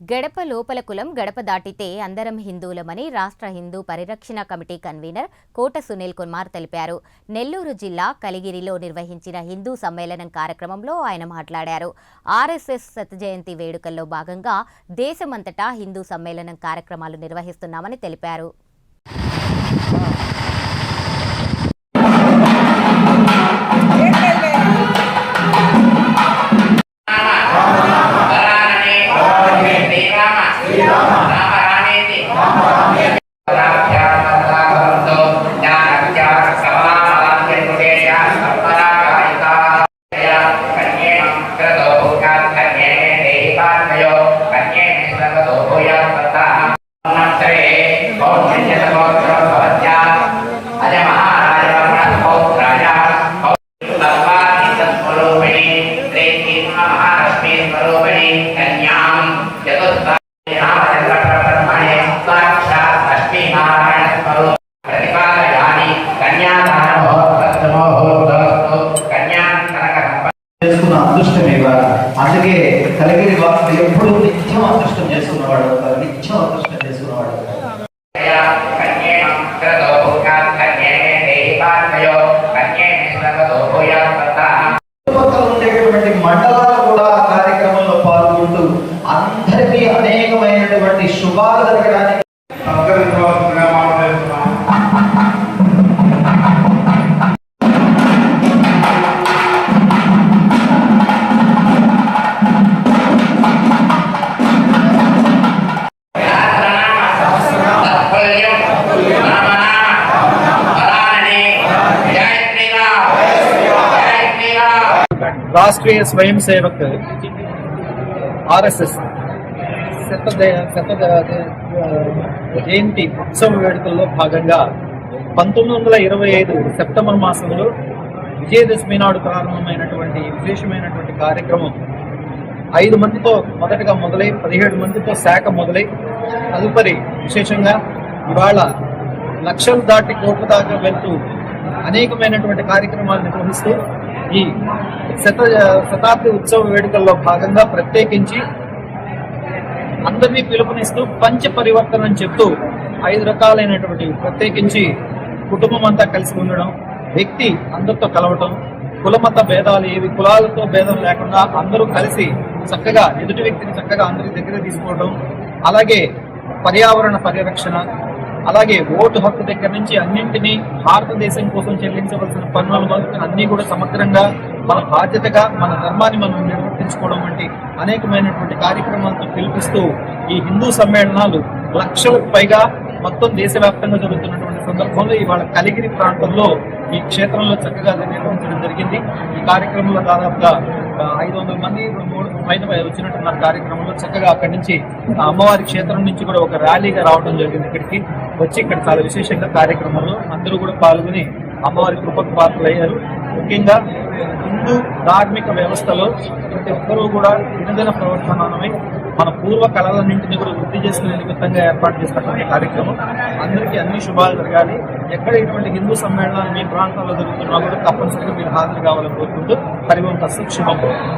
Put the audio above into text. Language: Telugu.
గడప లోపల కులం గడప దాటితే అందరం హిందువులమని రాష్ట్ర హిందూ పరిరక్షణ కమిటీ కన్వీనర్ కోట సునీల్ కుమార్ తెలిపారు. నెల్లూరు జిల్లా కలిగిరిలో నిర్వహించిన హిందూ సమ్మేళనం కార్యక్రమంలో ఆయన మాట్లాడారు. ఆర్ఎస్ఎస్ శత వేడుకల్లో భాగంగా దేశమంతటా హిందూ సమ్మేళనం కార్యక్రమాలు నిర్వహిస్తున్నామని తెలిపారు. శ్రీ కన్యాం చతుర్థామచంద్రబ్రహ్మణే సాక్షాత్ లక్ష్మీ నారాయణ స్వరూప ప్రతిపాదయామి కన్యాదానమోహోస్తు కన్యాం కనక చేసుకున్న అదృష్టం ఇవ్వాలి అందుకే కలిగిన వాళ్ళు ఎప్పుడు నిత్యం అదృష్టం చేసుకున్నవాడు నిత్యం అదృష్టం చేసుకున్నవాడు. అనేకమైనటువంటి శుభాలు జరగడానికి రాష్ట్రీయ స్వయం సేవక్ ఆర్ఎస్ఎస్ శత శత జయంతి ఉత్సవ వేడుకల్లో భాగంగా పంతొమ్మిది వందల ఇరవై ఐదు సెప్టెంబర్ మాసంలో విజయదశమి నాడు ప్రారంభమైనటువంటి విశేషమైనటువంటి కార్యక్రమం. ఐదు మందితో మొదటగా మొదలై పదిహేడు మందితో శాఖ మొదలై తదుపరి విశేషంగా ఇవాళ లక్షలు దాటి కోట్లు దాకా వెళ్తూ అనేకమైనటువంటి కార్యక్రమాలు నిర్వహిస్తూ ఈ శత శతాబ్ది ఉత్సవ వేడుకల్లో భాగంగా ప్రత్యేకించి అందరినీ పిలుపునిస్తూ పంచ పరివర్తన అని చెప్తూ ఐదు రకాలైనటువంటి ప్రత్యేకించి కుటుంబం అంతా కలిసి ఉండడం వ్యక్తి అందరితో కలవటం కులమత భేదాలు ఏవి కులాలతో భేదం లేకుండా అందరూ కలిసి చక్కగా ఎదుటి వ్యక్తిని చక్కగా అందరి దగ్గర తీసుకోవడం అలాగే పర్యావరణ పరిరక్షణ అలాగే ఓటు హక్కు దగ్గర నుంచి అన్నింటినీ భారతదేశం కోసం చెల్లించవలసిన పన్నుల అన్ని కూడా సమగ్రంగా మన బాధ్యతగా మన ధర్మాన్ని మనం నిర్వర్తించుకోవడం వంటి అనేకమైనటువంటి కార్యక్రమాలతో పిలిపిస్తూ ఈ హిందూ సమ్మేళనాలు లక్షలకు పైగా మొత్తం దేశవ్యాప్తంగా జరుగుతున్నటువంటి సందర్భంలో ఇవాళ కలిగిరి ప్రాంతంలో ఈ క్షేత్రంలో చక్కగా నిర్వహించడం జరిగింది. ఈ కార్యక్రమంలో దాదాపుగా ఐదు వందల మంది మూడు పైన వచ్చినట్టున్నారు కార్యక్రమంలో. చక్కగా అక్కడి నుంచి అమ్మవారి క్షేత్రం నుంచి కూడా ఒక ర్యాలీగా రావడం జరిగింది ఇక్కడికి. వచ్చి ఇక్కడ చాలా విశేషంగా కార్యక్రమంలో అందరూ కూడా పాల్గొని అమ్మవారి కృపకు పాత్రలయ్యారు. ముఖ్యంగా హిందూ ధార్మిక వ్యవస్థలో ప్రతి ఒక్కరూ కూడా దినదిన ప్రవర్తనమే మన పూర్వ కళలన్నింటినీ కూడా వృద్ధి చేసుకునే నిమిత్తంగా ఏర్పాటు చేసినటువంటి కార్యక్రమం. అందరికీ అన్ని శుభాలు జరగాలి. ఎక్కడ ఇటువంటి హిందూ సమ్మేళనాలు మీ ప్రాంతంలో జరుగుతున్నా కూడా తప్పనిసరిగా మీరు హాజరు కావాలని కోరుకుంటూ హరివంత శుభం.